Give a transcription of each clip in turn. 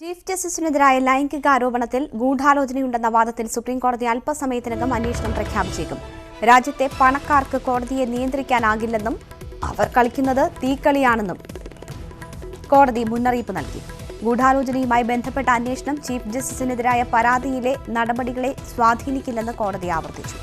Chief ജസ്റ്റിസിനെതിരായ ലൈംഗിക ആരോപണത്തിൽ ഗൂഢാലോചനയുണ്ടെന്ന വാദത്തിൽ സുപ്രീംകോടതി അല്പസമയത്തിനകം അന്വേഷണം പ്രഖ്യാപിച്ചേക്കും. രാജ്യത്തെ പണക്കാർക്ക് കോടതിയെ നിയന്ത്രിക്കാനാകില്ലെന്നും അവർ കളിക്കുന്നത് തീക്കളിയാണെന്നും കോടതി മുന്നറിയിപ്പ് നൽകി. ഗൂഢാലോചനയുമായി ബന്ധപ്പെട്ട അന്വേഷണം ചീഫ് ജസ്റ്റിസിനെതിരായ പരാതിയിലെ നടപടികളെ സ്വാധീനിക്കില്ലെന്ന് കോടതി ആവർത്തിച്ചു.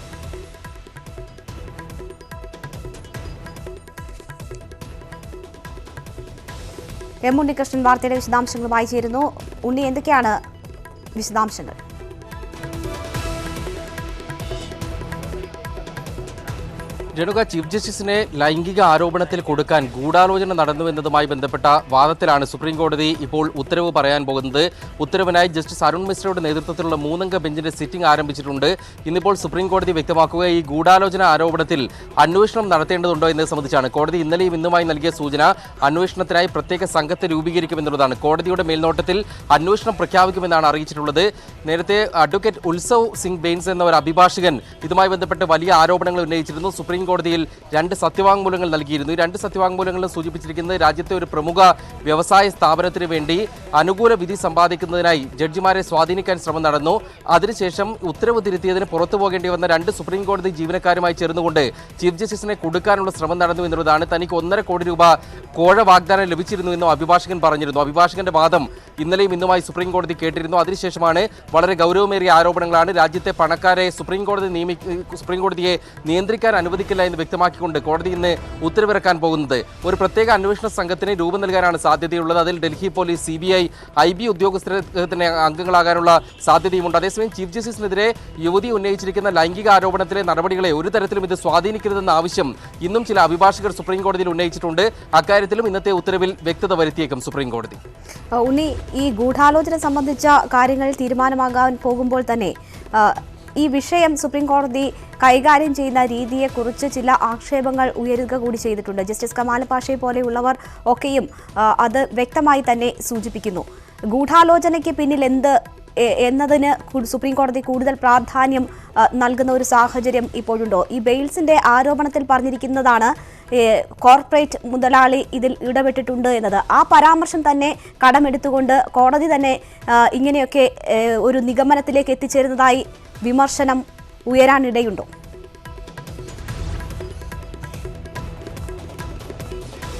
എം ഉണ്ണികൃഷ്ണൻ വാർത്തയുടെ വിശദാംശങ്ങളുമായി ചേരുന്നു. ഉണ്ണി എന്തൊക്കെയാണ് വിശദാംശങ്ങൾ? രേണുക ചീഫ് ജസ്റ്റിസിനെ ലൈംഗിക ആരോപണത്തിൽ കൊടുക്കാൻ ഗൂഢാലോചന നടന്നു എന്നതുമായി ബന്ധപ്പെട്ട വാദത്തിലാണ് സുപ്രീം കോടതി ഇപ്പോൾ ഉത്തരവ് പറയാൻ പോകുന്നത്. ഉത്തരവിനായി ജസ്റ്റിസ് അരുൺ മിശ്രയുടെ നേതൃത്വത്തിലുള്ള മൂന്നംഗ ബെഞ്ചിന്റെ സിറ്റിംഗ് ആരംഭിച്ചിട്ടുണ്ട്. ഇന്നിപ്പോൾ സുപ്രീം കോടതി വ്യക്തമാക്കുക ഈ ഗൂഢാലോചന ആരോപണത്തിൽ അന്വേഷണം നടത്തേണ്ടതുണ്ടോ എന്നത് സംബന്ധിച്ചാണ്. കോടതി ഇന്നലെയും ഇന്നുമായി നൽകിയ സൂചന അന്വേഷണത്തിനായി പ്രത്യേക സംഘത്തെ രൂപീകരിക്കുമെന്നുള്ളതാണ്. കോടതിയുടെ മേൽനോട്ടത്തിൽ അന്വേഷണം പ്രഖ്യാപിക്കുമെന്നാണ് അറിയിച്ചിട്ടുള്ളത്. നേരത്തെ അഡ്വക്കേറ്റ് ഉത്സവ് സിംഗ് ബെയിൻസ് എന്ന ഒരു അഭിഭാഷകൻ ഇതുമായി ബന്ധപ്പെട്ട് വലിയ ആരോപണങ്ങൾ ഉന്നയിച്ചിരുന്നു. സുപ്രീം കോടതിയിൽ രണ്ട് സത്യവാങ്മൂലങ്ങൾ നൽകിയിരുന്നു. രണ്ട് സത്യവാങ്മൂലങ്ങളും സൂചിപ്പിച്ചിരിക്കുന്നത് രാജ്യത്തെ ഒരു പ്രമുഖ വ്യവസായ സ്ഥാപനത്തിന് വേണ്ടി അനുകൂല വിധി സമ്പാദിക്കുന്നതിനായി ജഡ്ജിമാരെ സ്വാധീനിക്കാൻ ശ്രമം നടന്നു. അതിനുശേഷം ഉത്തരവ് തിരുത്തിയതിന് പുറത്തു പോകേണ്ടി വന്ന രണ്ട് സുപ്രീം കോടതി ജീവനക്കാരുമായി ചേർന്നുകൊണ്ട് ചീഫ് ജസ്റ്റിസിനെ കൊടുക്കാനുള്ള ശ്രമം നടന്നു എന്നുള്ളതാണ് തനിക്ക് ഒന്നര കോടി രൂപ കോഴ വാഗ്ദാനം ലഭിച്ചിരുന്നു എന്നും അഭിഭാഷകൻ പറഞ്ഞിരുന്നു. അഭിഭാഷകന്റെ വാദം ഇന്നലെയും ഇന്നുമായി സുപ്രീം കോടതി കേട്ടിരുന്നു. അതിനുശേഷമാണ് വളരെ ഗൗരവമേറിയ ആരോപണങ്ങളാണ് രാജ്യത്തെ പണക്കാരെ സുപ്രീം കോടതി നിയമി സുപ്രീം കോടതിയെ നിയന്ത്രിക്കാൻ അനുവദിക്കില്ല എന്ന് വ്യക്തമാക്കിക്കൊണ്ട് കോടതി ഇന്ന് ഉത്തരവിറക്കാൻ പോകുന്നത്. ഒരു പ്രത്യേക അന്വേഷണ സംഘത്തിന് രൂപം നൽകാനാണ് സാധ്യതയുള്ളത്. അതിൽ Delhi police C B I I B ഉദ്യോഗസ്ഥത്തിന് അംഗങ്ങളാകാനുള്ള സാധ്യതയുമുണ്ട്. അതേസമയം ചീഫ് ജസ്റ്റിസിനെതിരെ യുവതി ഉന്നയിച്ചിരിക്കുന്ന ലൈംഗിക ആരോപണത്തിലെ നടപടികളെ ഒരു തരത്തിലും ഇത് സ്വാധീനിക്കരുതെന്ന ആവശ്യം ഇന്നും ചില അഭിഭാഷകർ സുപ്രീം കോടതിയിൽ ഉന്നയിച്ചിട്ടുണ്ട്. അക്കാര്യത്തിലും ഇന്നത്തെ ഉത്തരവിൽ വ്യക്തത വരുത്തിയേക്കും സുപ്രീം കോടതി. ഉണ്ണി ഈ ഗൂഢാലോചന സംബന്ധിച്ച കാര്യങ്ങൾ തീരുമാനമാകാൻ പോകുമ്പോൾ തന്നെ ഈ വിഷയം സുപ്രീം കോടതി കൈകാര്യം ചെയ്യുന്ന രീതിയെക്കുറിച്ച് ചില ആക്ഷേപങ്ങൾ ഉയരുക കൂടി ചെയ്തിട്ടുണ്ട്. ജസ്റ്റിസ് കമാൽ പാഷയെ പോലെയുള്ളവർ ഒക്കെയും അത് വ്യക്തമായി തന്നെ സൂചിപ്പിക്കുന്നു. ഗൂഢാലോചനയ്ക്ക് പിന്നിൽ എന്ത് എന്നതിന് സുപ്രീം കോടതി കൂടുതൽ പ്രാധാന്യം നൽകുന്ന ഒരു സാഹചര്യം ഇപ്പോഴുണ്ടോ? ഈ ബെയിൽസിന്റെ ആരോപണത്തിൽ പറഞ്ഞിരിക്കുന്നതാണ് കോർപ്പറേറ്റ് മുതലാളി ഇതിൽ ഇടപെട്ടിട്ടുണ്ട് എന്നത്. ആ പരാമർശം തന്നെ കടമെടുത്തുകൊണ്ട് കോടതി തന്നെ ഇങ്ങനെയൊക്കെ ഒരു നിഗമനത്തിലേക്ക് എത്തിച്ചേരുന്നതായി വിമർശനം ഉയരാനിടയുണ്ടോ?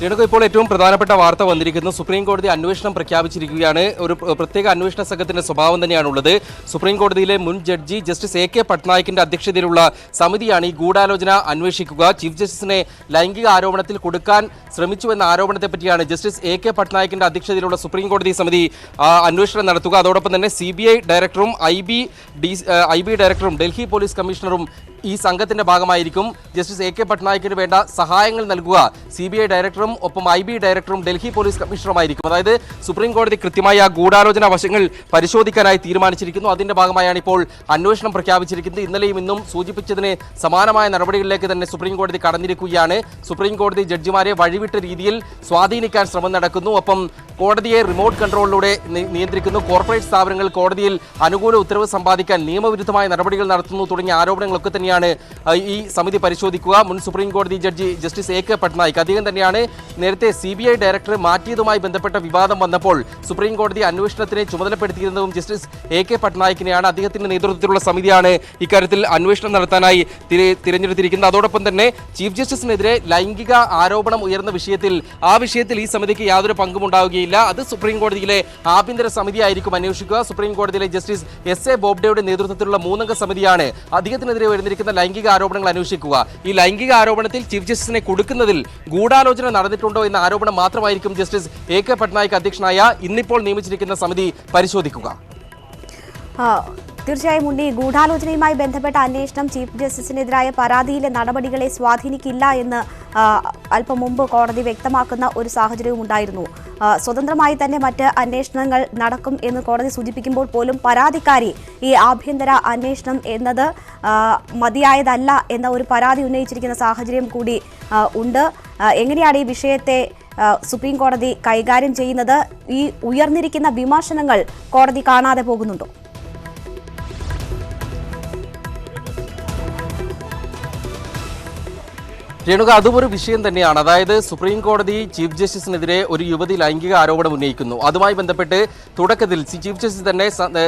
രേണുക ഇപ്പോൾ ഏറ്റവും പ്രധാനപ്പെട്ട വാർത്ത വന്നിരിക്കുന്നു. സുപ്രീം കോടതി അന്വേഷണം പ്രഖ്യാപിച്ചിരിക്കുകയാണ്. ഒരു പ്രത്യേക അന്വേഷണ സംഘത്തിന്റെ സ്വഭാവം തന്നെയാണുള്ളത്. സുപ്രീം കോടതിയിലെ മുൻ ജഡ്ജി ജസ്റ്റിസ് എ കെ പട്നായിക്കിന്റെ അധ്യക്ഷതയിലുള്ള സമിതിയാണ് ഈ ഗൂഢാലോചന അന്വേഷിക്കുക. ചീഫ് ജസ്റ്റിസിനെ ലൈംഗിക ആരോപണത്തിൽ കൊടുക്കാൻ ശ്രമിച്ചു എന്ന ആരോപണത്തെ പറ്റിയാണ് ജസ്റ്റിസ് എ കെ പട്നായിക്കിന്റെ അധ്യക്ഷതയിലുള്ള സുപ്രീം കോടതി സമിതി അന്വേഷണം നടത്തുക. അതോടൊപ്പം തന്നെ സി ഡയറക്ടറും ഐ ബി ഡയറക്ടറും ഡൽഹി പോലീസ് കമ്മീഷണറും ഈ സംഘത്തിന്റെ ഭാഗമായിരിക്കും ജസ്റ്റിസ് എ കെ പട്നായിക്കിന് വേണ്ട സഹായങ്ങൾ നൽകുക. സി ബി ഐ ഡയറക്ടറും ഒപ്പം ഐ ബി ഡയറക്ടറും ഡൽഹി പോലീസ് കമ്മീഷണറുമായിരിക്കും. അതായത് സുപ്രീം കോടതി കൃത്യമായി ആ ഗൂഢാലോചന വശങ്ങൾ പരിശോധിക്കാനായി തീരുമാനിച്ചിരിക്കുന്നു. അതിന്റെ ഭാഗമായാണ് ഇപ്പോൾ അന്വേഷണം പ്രഖ്യാപിച്ചിരിക്കുന്നത്. ഇന്നലെയും ഇന്നും സൂചിപ്പിച്ചതിന് സമാനമായ നടപടികളിലേക്ക് തന്നെ സുപ്രീം കോടതി കടന്നിരിക്കുകയാണ്. സുപ്രീം കോടതി ജഡ്ജിമാരെ വഴിവിട്ട രീതിയിൽ സ്വാധീനിക്കാൻ ശ്രമം നടക്കുന്നു. ഒപ്പം കോടതിയെ റിമോട്ട് കൺട്രോളിലൂടെ നിയന്ത്രിക്കുന്നു. കോർപ്പറേറ്റ് സ്ഥാപനങ്ങൾ കോടതിയിൽ അനുകൂല ഉത്തരവ് സമ്പാദിക്കാൻ നിയമവിരുദ്ധമായ നടപടികൾ നടത്തുന്നു തുടങ്ങിയ ആരോപണങ്ങളൊക്കെ തന്നെയാണ് ആ, ഈ സമിതി പരിശോധിക്കുക. മുൻ സുപ്രീം കോടതി judge justice A K Patnaik. അദ്ദേഹം തന്നെയാണ് നേരത്തെ സി ബി ഐ ഡയറക്ടർ മാറ്റിയതുമായി ബന്ധപ്പെട്ട വിവാദം വന്നപ്പോൾ സുപ്രീം കോടതി അന്വേഷണത്തിന് ചുമതലപ്പെടുത്തിയിരുന്നതും ജസ്റ്റിസ് എ കെ പട്നായിക്കിനെയാണ്. അദ്ദേഹത്തിന്റെ നേതൃത്വത്തിലുള്ള സമിതിയാണ് ഇക്കാര്യത്തിൽ അന്വേഷണം നടത്താനായി തിര- തിരഞ്ഞെടുത്തിരിക്കുന്നത്. അതോടൊപ്പം തന്നെ ചീഫ് ജസ്റ്റിസിനെതിരെ ലൈംഗിക ആരോപണം ഉയർന്ന വിഷയത്തിൽ ആ വിഷയത്തിൽ ഈ സമിതിക്ക് യാതൊരു പങ്കും ഉണ്ടാവുകയില്ല അത് സുപ്രീം കോടതിയിലെ ആഭ്യന്തര സമിതിയായിരിക്കും അന്വേഷിക്കുക. സുപ്രീം കോടതിയിലെ ജസ്റ്റിസ് എസ് എ ബോബ്ഡെയുടെ നേതൃത്വത്തിലുള്ള മൂന്നംഗ സമിതിയാണ് അദ്ദേഹത്തിനെതിരെ വരുന്നിരിക്കുന്ന ലൈംഗിക ആരോപണങ്ങൾ അന്വേഷിക്കുക. ഈ ലൈംഗിക ആരോപണത്തിൽ ചീഫ് ജസ്റ്റിസിനെ കൊടുക്കുന്നതിൽ ഗൂഢാലോചന നടന്നിട്ടുണ്ടോ എന്ന ആരോപണം മാത്രമായിരിക്കും ജസ്റ്റിസ് എ കെ പട്നായിക് അധ്യക്ഷനായ ഇന്നിപ്പോൾ നിയമിച്ചിരിക്കുന്ന സമിതി പരിശോധിക്കുക. തീർച്ചയായും ഉണ്ണി. ഗൂഢാലോചനയുമായി ബന്ധപ്പെട്ട അന്വേഷണം ചീഫ് ജസ്റ്റിസിനെതിരായ പരാതിയിലെ നടപടികളെ സ്വാധീനിക്കില്ല എന്ന് അല്പം മുമ്പ് കോടതി വ്യക്തമാക്കുന്ന ഒരു സാഹചര്യവും ഉണ്ടായിരുന്നു. സ്വതന്ത്രമായി തന്നെ മറ്റ് അന്വേഷണങ്ങൾ നടക്കും എന്ന് കോടതി സൂചിപ്പിക്കുമ്പോൾ പോലും പരാതിക്കാരി ഈ ആഭ്യന്തര അന്വേഷണം എന്നത് മതിയായതല്ല എന്ന ഒരു പരാതി ഉന്നയിച്ചിരിക്കുന്ന സാഹചര്യം കൂടി ഉണ്ട്. എങ്ങനെയാണ് ഈ വിഷയത്തെ സുപ്രീം കോടതി കൈകാര്യം ചെയ്യുന്നത്? ഈ ഉയർന്നിരിക്കുന്ന വിമർശനങ്ങൾ കോടതി കാണാതെ പോകുന്നുണ്ടോ? രേണുക അതും ഒരു വിഷയം തന്നെയാണ്. അതായത് സുപ്രീം കോടതി ചീഫ് ജസ്റ്റിസിനെതിരെ ഒരു യുവതി ലൈംഗിക ആരോപണം ഉന്നയിക്കുന്നു. അതുമായി ബന്ധപ്പെട്ട് തുടക്കത്തിൽ ചീഫ് ജസ്റ്റിസ് തന്നെ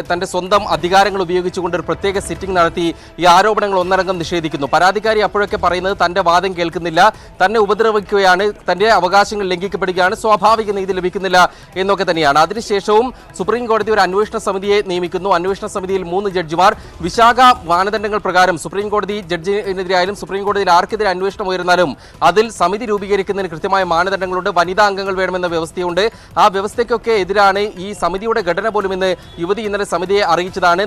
തന്റെ സ്വന്തം അധികാരങ്ങൾ ഉപയോഗിച്ചുകൊണ്ട് ഒരു പ്രത്യേക സിറ്റിംഗ് നടത്തി ഈ ആരോപണങ്ങൾ ഒന്നടങ്കം നിഷേധിക്കുന്നു. പരാതിക്കാരി അപ്പോഴൊക്കെ പറയുന്നത് തന്റെ വാദം കേൾക്കുന്നില്ല തന്നെ ഉപദ്രവിക്കുകയാണ് തന്റെ അവകാശങ്ങൾ ലംഘിക്കപ്പെടുകയാണ് സ്വാഭാവിക നീതി ലഭിക്കുന്നില്ല എന്നൊക്കെ തന്നെയാണ്. അതിനുശേഷവും സുപ്രീം കോടതി ഒരു അന്വേഷണ സമിതിയെ നിയമിക്കുന്നു. അന്വേഷണ സമിതിയിൽ മൂന്ന് ജഡ്ജിമാർ. വിശാഖ മാനദണ്ഡങ്ങൾ പ്രകാരം സുപ്രീം കോടതി ജഡ്ജിനെതിരായാലും സുപ്രീം കോടതിയിൽ ആർക്കെതിരെ അന്വേഷണം ഉയർന്നാലും അതിൽ സമിതി രൂപീകരിക്കുന്നതിന് കൃത്യമായ മാനദണ്ഡങ്ങളുണ്ട്. വനിതാ അംഗങ്ങൾ വേണമെന്ന വ്യവസ്ഥയുണ്ട്. ആ വ്യവസ്ഥയ്ക്കൊക്കെ എതിരാണ് ഈ സമിതിയുടെ ഘടന പോലും ഇന്ന് യുവതി ഇന്നലെ സമിതിയെ അറിയിച്ചതാണ്.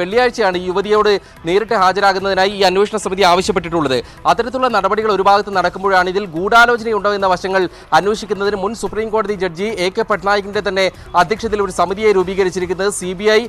വെള്ളിയാഴ്ചയാണ് യുവതിയോട് നേരിട്ട് ഹാജരാകുന്നതിനായി ഈ അന്വേഷണ സമിതി ആവശ്യപ്പെട്ടിട്ടുള്ളത്. അത്തരത്തിലുള്ള നടപടികൾ ഒരു ഭാഗത്ത് നടക്കുമ്പോഴാണ് ഇതിൽ ഗൂഢാലോചനയുണ്ടോ എന്ന വശങ്ങൾ അന്വേഷിക്കുന്നതിന് മുൻ സുപ്രീം കോടതി ജഡ്ജി എ കെ പട്നായിക്കിന്റെ തന്നെ അധ്യക്ഷതയിൽ ഒരു സമിതിയെ രൂപീകരിച്ചിരിക്കുന്നത്. C B I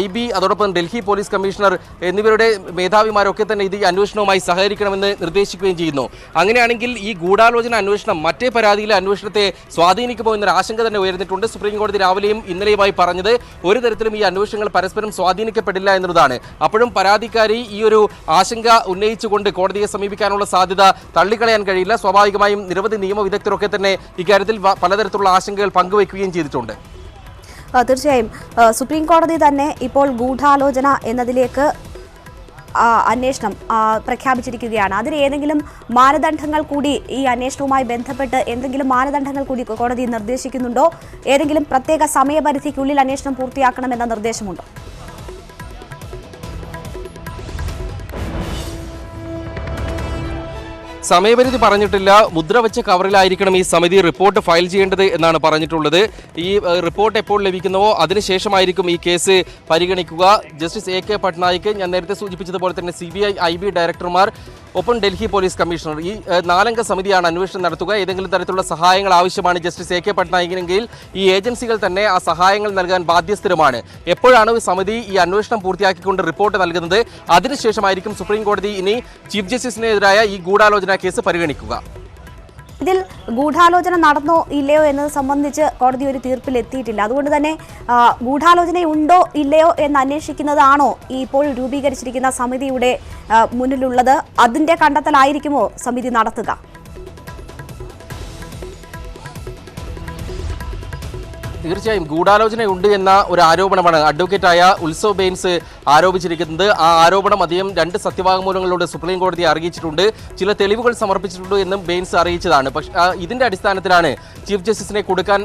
I B അതോടൊപ്പം ഡൽഹി പോലീസ് കമ്മീഷണർ എന്നിവരുടെ മേധാവിമാരൊക്കെ തന്നെ ഇത് അന്വേഷണവുമായി സഹകരിക്കണമെന്ന് നിർദ്ദേശിക്കുകയും ചെയ്യുന്നു. അങ്ങനെയാണെങ്കിൽ ഈ ഗൂഢാലോചന അന്വേഷണം മറ്റേ പരാതിയിലെ അന്വേഷണത്തെ സ്വാധീനിക്കുമോ എന്നൊരു ആശങ്ക തന്നെ ഉയർന്നിട്ടുണ്ട്. സുപ്രീം കോടതി രാവിലെയും ഇന്നലെയുമായി പറഞ്ഞത് ഒരു തരത്തിലും ഈ അന്വേഷണങ്ങൾ പരസ്പരം സ്വാധീനിക്കപ്പെടില്ല എന്നുള്ളതാണ് അപ്പോഴും പരാതിക്കാരി ഈ ഒരു ആശങ്ക ഉന്നയിച്ചുകൊണ്ട് കോടതിയെ സമീപിക്കാനുള്ള സാധ്യത തള്ളിക്കളയാൻ കഴിയില്ല. സ്വാഭാവികമായും നിരവധി നിയമവിദഗ്ധരൊക്കെ തന്നെ ഇക്കാര്യത്തിൽ പലതരത്തിലുള്ള ആശങ്കകൾ പങ്കുവയ്ക്കുകയും ചെയ്തിട്ടുണ്ട്. തീർച്ചയായും. സുപ്രീം കോടതി തന്നെ ഇപ്പോൾ ഗൂഢാലോചന എന്നതിലേക്ക് അന്വേഷണം പ്രഖ്യാപിച്ചിരിക്കുകയാണ്. അതിന് ഏതെങ്കിലും മാനദണ്ഡങ്ങൾ കൂടി ഈ അന്വേഷണവുമായി ബന്ധപ്പെട്ട് എന്തെങ്കിലും മാനദണ്ഡങ്ങൾ കൂടി കോടതി നിർദ്ദേശിക്കുന്നുണ്ടോ? ഏതെങ്കിലും പ്രത്യേക സമയപരിധിക്കുള്ളിൽ അന്വേഷണം പൂർത്തിയാക്കണമെന്ന നിർദ്ദേശമുണ്ടോ? സമയപരിധി പറഞ്ഞിട്ടില്ല. മുദ്ര വെച്ച കവറിലായിരിക്കണം ഈ സമിതി റിപ്പോർട്ട് ഫയൽ ചെയ്യേണ്ടത് എന്നാണ് പറഞ്ഞിട്ടുള്ളത്. ഈ റിപ്പോർട്ട് എപ്പോൾ ലഭിക്കുന്നുവോ അതിനുശേഷമായിരിക്കും ഈ കേസ് പരിഗണിക്കുക. ജസ്റ്റിസ് എ കെ പട്നായിക്ക് ഞാൻ നേരത്തെ സൂചിപ്പിച്ചതുപോലെ തന്നെ C B I I B ഡയറക്ടർമാർ ഒപ്പം ഡൽഹി പോലീസ് കമ്മീഷണർ. ഈ നാലംഗ സമിതിയാണ് അന്വേഷണം നടത്തുക. ഏതെങ്കിലും തരത്തിലുള്ള സഹായങ്ങൾ ആവശ്യമാണ് ജസ്റ്റിസ് എ കെ പട്നായിക്കിനെങ്കിൽ ഈ ഏജൻസികൾ തന്നെ ആ സഹായങ്ങൾ നൽകാൻ ബാധ്യസ്ഥരുമാണ്. എപ്പോഴാണ് സമിതി ഈ അന്വേഷണം പൂർത്തിയാക്കിക്കൊണ്ട് റിപ്പോർട്ട് നൽകുന്നത് അതിനുശേഷമായിരിക്കും സുപ്രീം കോടതി ഇനി ചീഫ് ജസ്റ്റിസിനെതിരായ ഈ ഗൂഢാലോചന കേസ് പരിഗണിക്കുക. ഇതിൽ ഗൂഢാലോചന നടന്നോ ഇല്ലയോ എന്നത് സംബന്ധിച്ച് കോടതി ഒരു തീർപ്പിലെത്തിയിട്ടില്ല അതുകൊണ്ട് തന്നെ ഗൂഢാലോചനയുണ്ടോ ഇല്ലയോ എന്ന് അന്വേഷിക്കുന്നതാണോ ഇപ്പോൾ രൂപീകരിച്ചിരിക്കുന്ന സമിതിയുടെ മുന്നിലുള്ളത്? അതിന്റെ കണ്ടെത്തലായിരിക്കുമോ സമിതി നടത്തുക? തീർച്ചയായും ഗൂഢാലോചനയുണ്ട് എന്ന ഒരു ആരോപണമാണ് അഡ്വക്കേറ്റായ ഉത്സവ് ബെയിൻസ് ആരോപിച്ചിരിക്കുന്നത്. ആ ആരോപണം അദ്ദേഹം രണ്ട് സത്യവാങ്മൂലങ്ങളിലൂടെ സുപ്രീം കോടതിയെ അറിയിച്ചിട്ടുണ്ട്. ചില തെളിവുകൾ സമർപ്പിച്ചിട്ടുണ്ട് എന്നും ബെയിൻസ് അറിയിച്ചതാണ്. പക്ഷേ ഇതിന്റെ അടിസ്ഥാനത്തിലാണ് ചീഫ് ജസ്റ്റിസിനെ കൊടുക്കാൻ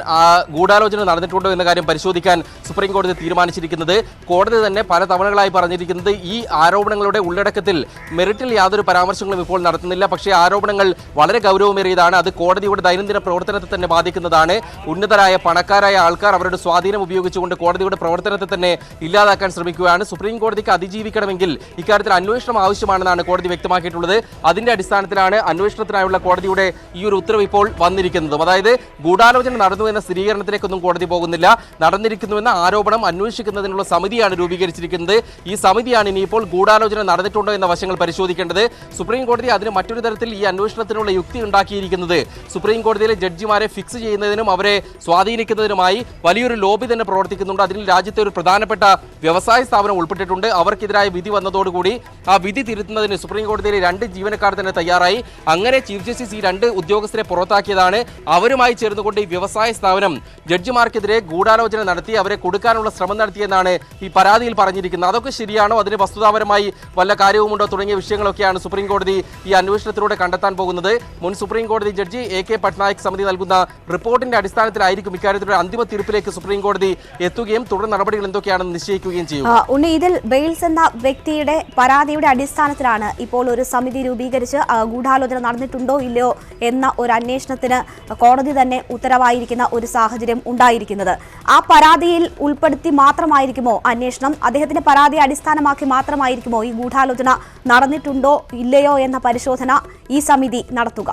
ഗൂഢാലോചന നടന്നിട്ടുണ്ടോ എന്ന കാര്യം പരിശോധിക്കാൻ സുപ്രീം കോടതി തീരുമാനിച്ചിരിക്കുന്നത്. കോടതി തന്നെ പല തവണകളായി പറഞ്ഞിരിക്കുന്നത് ഈ ആരോപണങ്ങളുടെ ഉള്ളടക്കത്തിൽ മെറിറ്റിൽ യാതൊരു പരാമർശങ്ങളും ഇപ്പോൾ നടത്തുന്നില്ല. പക്ഷേ ആരോപണങ്ങൾ വളരെ ഗൗരവമേറിയതാണ്. അത് കോടതിയുടെ ദൈനംദിന പ്രവർത്തനത്തെ തന്നെ ബാധിക്കുന്നതാണ്. ഉന്നതരായ പണക്കാരായ ആൾക്കാർ അവരുടെ സ്വാധീനം ഉപയോഗിച്ചുകൊണ്ട് കോടതിയുടെ പ്രവർത്തനത്തെ തന്നെ ഇല്ലാതാക്കാൻ ശ്രമിക്കുകയാണ്. സുപ്രീം കോടതിക്ക് അതിജീവിക്കണമെങ്കിൽ ഇക്കാര്യത്തിൽ അന്വേഷണം ആവശ്യമാണെന്നാണ് കോടതി വ്യക്തമാക്കിയിട്ടുള്ളത്. അതിന്റെ അടിസ്ഥാനത്തിലാണ് അന്വേഷണത്തിനായുള്ള കോടതിയുടെ ഈ ഒരു ഉത്തരവ് ഇപ്പോൾ വന്നിരിക്കുന്നതും. അതായത് ഗൂഢാലോചന നടന്നു എന്ന സ്ഥിരീകരണത്തിലേക്കൊന്നും കോടതി പോകുന്നില്ല. നടന്നിരിക്കുന്നുവെന്ന ആരോപണം അന്വേഷിക്കുന്നതിനുള്ള സമിതിയാണ് രൂപീകരിച്ചിരിക്കുന്നത്. ഈ സമിതിയാണ് ഇനിയിപ്പോൾ ഗൂഢാലോചന നടന്നിട്ടുണ്ടോ എന്ന വശങ്ങൾ പരിശോധിക്കേണ്ടത്. സുപ്രീം കോടതി അതിന് മറ്റൊരു തരത്തിൽ ഈ അന്വേഷണത്തിനുള്ള യുക്തി ഉണ്ടാക്കിയിരിക്കുന്നത്. സുപ്രീം കോടതിയിലെ ജഡ്ജിമാരെ ഫിക്സ് ചെയ്യുന്നതിനും അവരെ സ്വാധീനിക്കുന്നതിനുമായി വലിയൊരു ലോബി തന്നെ പ്രവർത്തിക്കുന്നുണ്ട്. അതിൽ രാജ്യത്തെ ഒരു പ്രധാനപ്പെട്ട വ്യവസായ സ്ഥാപനം ഉൾപ്പെട്ടിട്ടുണ്ട്. അവർക്കെതിരായ വിധി വന്നതോടുകൂടി ആ വിധി തിരുത്തുന്നതിന് സുപ്രീം കോടതിയിലെ രണ്ട് ജീവനക്കാർ തന്നെ തയ്യാറായി. അങ്ങനെ ചീഫ് ജസ്റ്റിസ് ഈ രണ്ട് ഉദ്യോഗസ്ഥരെ പുറത്താക്കിയതാണ്. അവരുമായി ചേർന്നുകൊണ്ട് ഈ വ്യവസായ സ്ഥാപനം ജഡ്ജിമാർക്കെതിരെ ഗൂഢാലോചന നടത്തി അവരെ കൊടുക്കാനുള്ള ശ്രമം നടത്തിയെന്നാണ് ഈ പരാതിയിൽ പറഞ്ഞിരിക്കുന്നത്. അതൊക്കെ ശരിയാണോ? അതിന് വസ്തുതാപരമായി വല്ല കാര്യവുമുണ്ടോ? തുടങ്ങിയ വിഷയങ്ങളൊക്കെയാണ് സുപ്രീം കോടതി ഈ അന്വേഷണത്തിലൂടെ കണ്ടെത്താൻ പോകുന്നത്. മുൻ സുപ്രീം കോടതി ജഡ്ജി എ കെ പട്നായിക് സമിതി നൽകുന്ന റിപ്പോർട്ടിന്റെ അടിസ്ഥാനത്തിലായിരിക്കും ഇക്കാര്യത്തിലൂടെ അന്തിമ തീർപ്പിലേക്ക് സുപ്രീം കോടതി എത്തുകയും തുടർ നടപടികൾ എന്തൊക്കെയാണെന്ന് നിശ്ചയിക്കുകയും ചെയ്യും. ഉണ്ണി ഇതിൽ ബെയിൽസ് എന്ന വ്യക്തിയുടെ പരാതിയുടെ അടിസ്ഥാനത്തിലാണ് ഇപ്പോൾ ഒരു സമിതി രൂപീകരിച്ച് ഗൂഢാലോചന നടന്നിട്ടുണ്ടോ ഇല്ലയോ എന്ന ഒരു അന്വേഷണത്തിന് കോടതി തന്നെ ഉത്തരവായിരിക്കുന്ന ഒരു സാഹചര്യം ഉണ്ടായിരിക്കുന്നത്. ആ പരാതിയിൽ ഉൾപ്പെടുത്തി മാത്രമായിരിക്കുമോ അന്വേഷണം? അദ്ദേഹത്തിന്റെ പരാതി അടിസ്ഥാനമാക്കി മാത്രമായിരിക്കുമോ ഈ ഗൂഢാലോചന നടന്നിട്ടുണ്ടോ ഇല്ലയോ എന്ന പരിശോധന ഈ സമിതി നടത്തുക?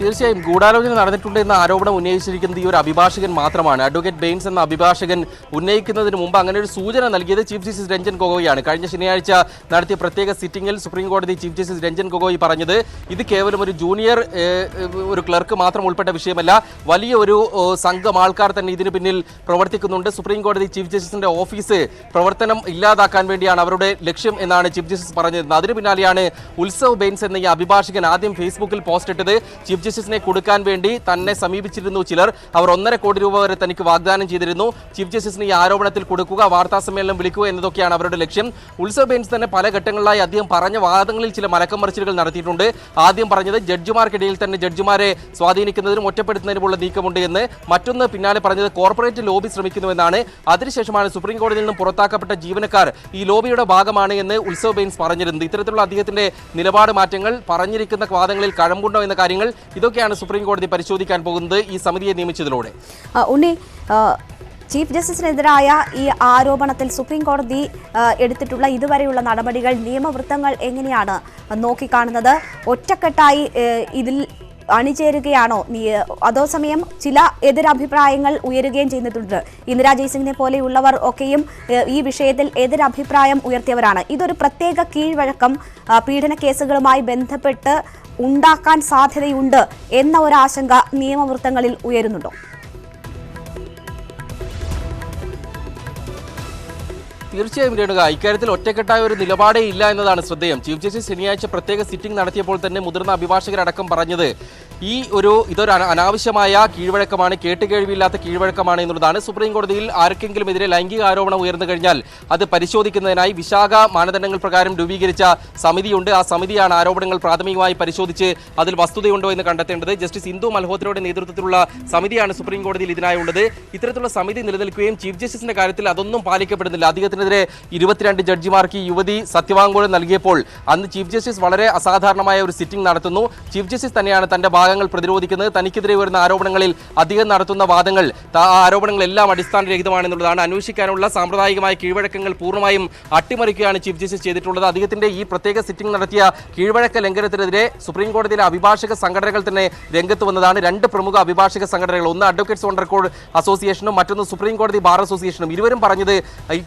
തീർച്ചയായും ഗൂഢാലോചന നടന്നിട്ടുണ്ട് എന്ന ആരോപണം ഉന്നയിച്ചിരിക്കുന്നത് ഈ ഒരു അഭിഭാഷകൻ മാത്രമാണ്. അഡ്വക്കേറ്റ് ബെയിൻസ് എന്ന അഭിഭാഷകൻ ഉന്നയിക്കുന്നതിന് മുമ്പ് അങ്ങനെ ഒരു സൂചന നൽകിയത് ചീഫ് ജസ്റ്റിസ് രഞ്ജൻ ഗൊഗോയാണ് കഴിഞ്ഞ ശനിയാഴ്ച നടത്തിയ പ്രത്യേക സിറ്റിംഗിൽ സുപ്രീം കോടതി ചീഫ് ജസ്റ്റിസ് രഞ്ജൻ ഗൊഗോയി പറഞ്ഞത് ഇത് കേവലം ഒരു ജൂനിയർ ഒരു ക്ലർക്ക് മാത്രം ഉൾപ്പെട്ട വിഷയമല്ല വലിയ ഒരു സംഘം ആൾക്കാർ തന്നെ ഇതിന് പിന്നിൽ പ്രവർത്തിക്കുന്നുണ്ട്. സുപ്രീം കോടതി ചീഫ് ജസ്റ്റിസിന്റെ ഓഫീസ് പ്രവർത്തനം ഇല്ലാതാക്കാൻ വേണ്ടിയാണ് അവരുടെ ലക്ഷ്യം എന്നാണ് ചീഫ് ജസ്റ്റിസ് പറഞ്ഞത് അതിന് പിന്നാലെയാണ് ഉത്സവ് ബെയിൻസ് എന്ന ഈ അഭിഭാഷകൻ ആദ്യം ഫേസ്ബുക്കിൽ പോസ്റ്റ് ഇട്ടത്. ചീഫ് ജസ്റ്റിസിനെ കൊടുക്കാൻ വേണ്ടി തന്നെ സമീപിച്ചിരുന്നു ചിലർ. അവർ ഒന്നര കോടി രൂപ വരെ തനിക്ക് വാഗ്ദാനം ചെയ്തിരുന്നു. ചീഫ് ജസ്റ്റിസിന് ഈ ആരോപണത്തിൽ കൊടുക്കുക വാർത്താ സമ്മേളനം വിളിക്കുക എന്നതൊക്കെയാണ് അവരുടെ ലക്ഷ്യം. ഉത്സവ് ബെഞ്ച് തന്നെ പല ഘട്ടങ്ങളിലായി അദ്ദേഹം പറഞ്ഞ വാദങ്ങളിൽ ചില മലക്കം മറിച്ചിലുകൾ നടത്തിയിട്ടുണ്ട്. ആദ്യം പറഞ്ഞത് ജഡ്ജിമാർക്കിടയിൽ തന്നെ ജഡ്ജിമാരെ സ്വാധീനിക്കുന്നതിനും ഒറ്റപ്പെടുത്തുന്നതിനുമുള്ള നീക്കമുണ്ട് എന്ന്. മറ്റൊന്ന് പിന്നാലെ പറഞ്ഞത് കോർപ്പറേറ്റ് ലോബി ശ്രമിക്കുന്നുവെന്നാണ് അതിനുശേഷമാണ് സുപ്രീം കോടതിയിൽ നിന്നും പുറത്താക്കപ്പെട്ട ജീവനക്കാർ ഈ ലോബിയുടെ ഭാഗമാണ് എന്ന് ഉത്സവ് ബെയിൻസ് പറഞ്ഞിരുന്നത് ഇത്തരത്തിലുള്ള അദ്ദേഹത്തിന്റെ നിലപാട് മാറ്റങ്ങൾ പറഞ്ഞിരിക്കുന്ന വാദങ്ങളിൽ കഴമ്പുണ്ടോ എന്ന കാര്യങ്ങൾ ഇതൊക്കെയാണ് സുപ്രീം കോടതി പരിശോധിക്കാൻ പോകുന്നത് ഈ സമിതിയെ നിയമിച്ചതിലൂടെ. ഉണ്ണി ചീഫ് ജസ്റ്റിസിനെതിരായ ഈ ആരോപണത്തിൽ സുപ്രീം കോടതി എടുത്തിട്ടുള്ള ഇതുവരെയുള്ള നടപടികൾ നിയമവൃത്തങ്ങൾ എങ്ങനെയാണ് നോക്കിക്കാണുന്നത്? ഒറ്റക്കെട്ടായി ഇതിൽ അണിചേരുകയാണോ? അതോസമയം ചില എതിരഭിപ്രായങ്ങൾ ഉയരുകയും ചെയ്യുന്നിട്ടുണ്ട്. ഇന്ദിരാ ജയ്സിംഗിനെ പോലെയുള്ളവർ ഒക്കെയും ഈ വിഷയത്തിൽ എതിരഭിപ്രായം ഉയർത്തിയവരാണ്. ഇതൊരു പ്രത്യേക കീഴ്വഴക്കം പീഡന കേസുകളുമായി ബന്ധപ്പെട്ട് ഉണ്ടാക്കാൻ സാധ്യതയുണ്ട് എന്ന ഒരാശങ്ക നിയമവൃത്തങ്ങളിൽ ഉയരുന്നുണ്ടോ? തീർച്ചയായും രേണുക ഇക്കാര്യത്തിൽ ഒറ്റക്കെട്ടായ ഒരു നിലപാടേ ഇല്ല എന്നതാണ് ശ്രദ്ധേയം. ചീഫ് ജസ്റ്റിസ് ശനിയാഴ്ച പ്രത്യേക സിറ്റിംഗ് നടത്തിയപ്പോൾ തന്നെ മുതിർന്ന അഭിഭാഷകരടക്കം പറഞ്ഞത് ഈ ഒരു ഇതൊരു അന- അനാവശ്യമായ കീഴ്വഴക്കമാണ് കേട്ടുകേഴ്വിയില്ലാത്ത കീഴ്വഴക്കമാണ് എന്നുള്ളതാണ്. സുപ്രീം കോടതിയിൽ ആർക്കെങ്കിലും എതിരെ ലൈംഗിക ആരോപണം ഉയർന്നു കഴിഞ്ഞാൽ അത് പരിശോധിക്കുന്നതിനായി വിശാഖ മാനദണ്ഡങ്ങൾ പ്രകാരം രൂപീകരിച്ച സമിതിയുണ്ട്. ആ സമിതിയാണ് ആരോപണങ്ങൾ പ്രാഥമികമായി പരിശോധിച്ച് അതിൽ വസ്തുതയുണ്ടോ എന്ന് കണ്ടെത്തേണ്ടത്. ജസ്റ്റിസ് ഇന്ദു മൽഹോത്രയുടെ നേതൃത്വത്തിലുള്ള സമിതിയാണ് സുപ്രീം കോടതിയിൽ ഇതിനായുള്ളത്. ഇത്തരത്തിലുള്ള സമിതി നിലനിൽക്കുകയും ചീഫ് ജസ്റ്റിസിന്റെ കാര്യത്തിൽ അതൊന്നും പാലിക്കപ്പെടുന്നില്ല. അദ്ദേഹത്തിനെതിരെ ഇരുപത്തിരണ്ട് ജഡ്ജിമാർക്ക് യുവതി സത്യവാങ്മൂലം നൽകിയപ്പോൾ അന്ന് ചീഫ് ജസ്റ്റിസ് വളരെ അസാധാരണമായ ഒരു സിറ്റിംഗ് നടത്തുന്നു. ചീഫ് ജസ്റ്റിസ് തന്നെയാണ് തന്റെ ഭാഗങ്ങൾ പ്രതിരോധിക്കുന്നത്. തനിക്കെതിരെ വരുന്ന ആരോപണങ്ങളിൽ അധികം നടത്തുന്ന വാദങ്ങൾ ആ ആരോപണങ്ങളെല്ലാം അടിസ്ഥാനരഹിതമാണെന്നുള്ളതാണ്. അന്വേഷിക്കാനുള്ള സാമ്പ്രദായികമായ കീഴ്വഴക്കങ്ങൾ പൂർണമായും അട്ടിമറിക്കുകയാണ് ചീഫ് ജസ്റ്റിസ് ചെയ്തിട്ടുള്ളത്. അദ്ദേഹത്തിന്റെ ഈ പ്രത്യേക സിറ്റിംഗ് നടത്തിയ കീഴ്വഴക്ക ലംഘനത്തിനെതിരെ സുപ്രീം കോടതിയിലെ അഭിഭാഷക സംഘടനകൾ തന്നെ രംഗത്ത് വന്നതാണ്. രണ്ട് പ്രമുഖ അഭിഭാഷക സംഘടനകൾ ഒന്ന് അഡ്വക്കേറ്റ്സ് ഓൺ റെക്കോർഡ് അസോസിയേഷനും മറ്റൊന്ന് സുപ്രീം കോടതി ബാർ അസോസിയേഷനും. ഇരുവരും പറഞ്ഞത് ഈ